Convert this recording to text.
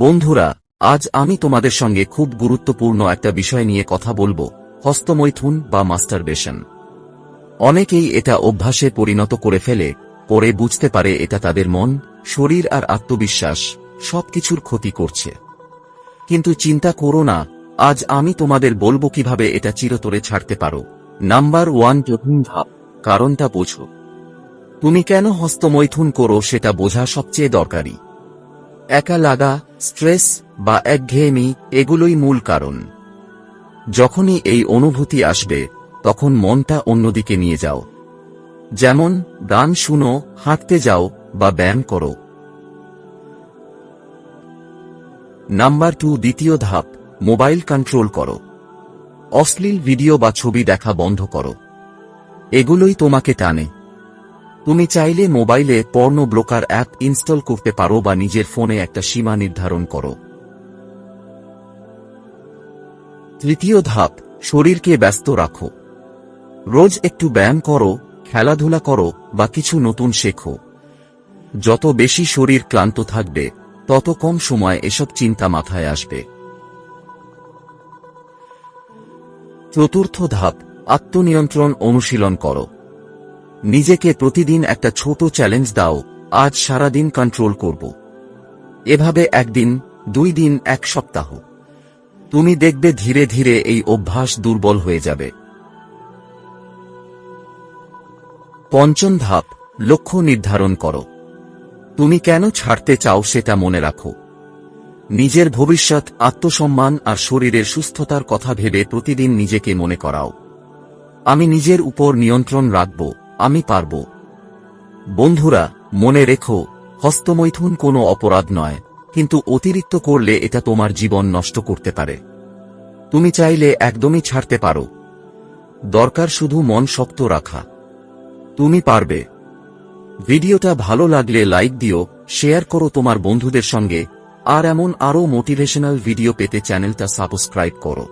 বন্ধুরা, আজ আমি তোমাদের সঙ্গে খুব গুরুত্বপূর্ণ একটা বিষয় নিয়ে কথা বলব, হস্তমৈথুন বা মাস্টারবেশন। অনেকেই এটা অভ্যাসে পরিণত করে ফেলে, পরে বুঝতে পারে এটা তাদের মন, শরীর আর আত্মবিশ্বাস, সবকিছুর ক্ষতি করছে। কিন্তু চিন্তা করো না, আজ আমি তোমাদের বলব কীভাবে এটা চিরতরে ছাড়তে পারো। নাম্বার ওয়ান, প্রথম ধাপ, কারণটা বোঝো। তুমি কেন হস্তমৈথুন করো সেটা বোঝা সবচেয়ে দরকারি। একা লাগা, স্ট্রেস বা একঘেয়েমি এগুলোই মূল কারণ। যখনই এই অনুভূতি আসবে, তখন মনটা অন্যদিকে নিয়ে যাও। যেমন, গান শুনো, হাঁটতে যাও বা ব্যায়াম করো। নাম্বার টু, দ্বিতীয় ধাপ, মোবাইল কন্ট্রোল করো। অশ্লীল ভিডিও বা ছবি দেখা বন্ধ করো। এগুলোই তোমাকে টানে। তুমি চাইলে মোবাইলে পর্ন ব্লকার অ্যাপ ইনস্টল করতে পারো বা নিজের ফোনে একটা সীমা নির্ধারণ করো। তৃতীয় ধাপ, শরীরকে ব্যস্ত রাখো। রোজ একটু ব্যায়াম করো, খেলাধুলা করো বা কিছু নতুন শেখো। যত বেশি শরীর ক্লান্ত থাকবে, তত কম সময় এসব চিন্তা মাথায় আসবে। চতুর্থ ধাপ, আত্মনিয়ন্ত্রণ অনুশীলন করো। নিজেকে প্রতিদিন একটা ছোট চ্যালেঞ্জ দাও, আজ সারাদিন কন্ট্রোল করব। এভাবে একদিন, দুই দিন, এক সপ্তাহ। তুমি দেখবে ধীরে ধীরে এই অভ্যাস দুর্বল হয়ে যাবে। পঞ্চম ধাপ, লক্ষ্য নির্ধারণ করো। তুমি কেন ছাড়তে চাও সেটা মনে রাখো। নিজের ভবিষ্যৎ, আত্মসম্মান আর শরীরের সুস্থতার কথা ভেবে প্রতিদিন নিজেকে মনে করাও। আমি নিজের উপর নিয়ন্ত্রণ রাখব। আমি পারব। বন্ধুরা, মনে রেখো, হস্তমৈথুন কোনো অপরাধ নয়, কিন্তু অতিরিক্ত করলে এটা তোমার জীবন নষ্ট করতে পারে। তুমি চাইলে একদমই ছাড়তে পারো। দরকার শুধু মন শক্ত রাখা। তুমি পারবে। ভিডিওটা ভালো লাগলে লাইক দিও, শেয়ার করো তোমার বন্ধুদের সঙ্গে, আর এমন আরও মোটিভেশনাল ভিডিও পেতে চ্যানেলটা সাবস্ক্রাইব করো।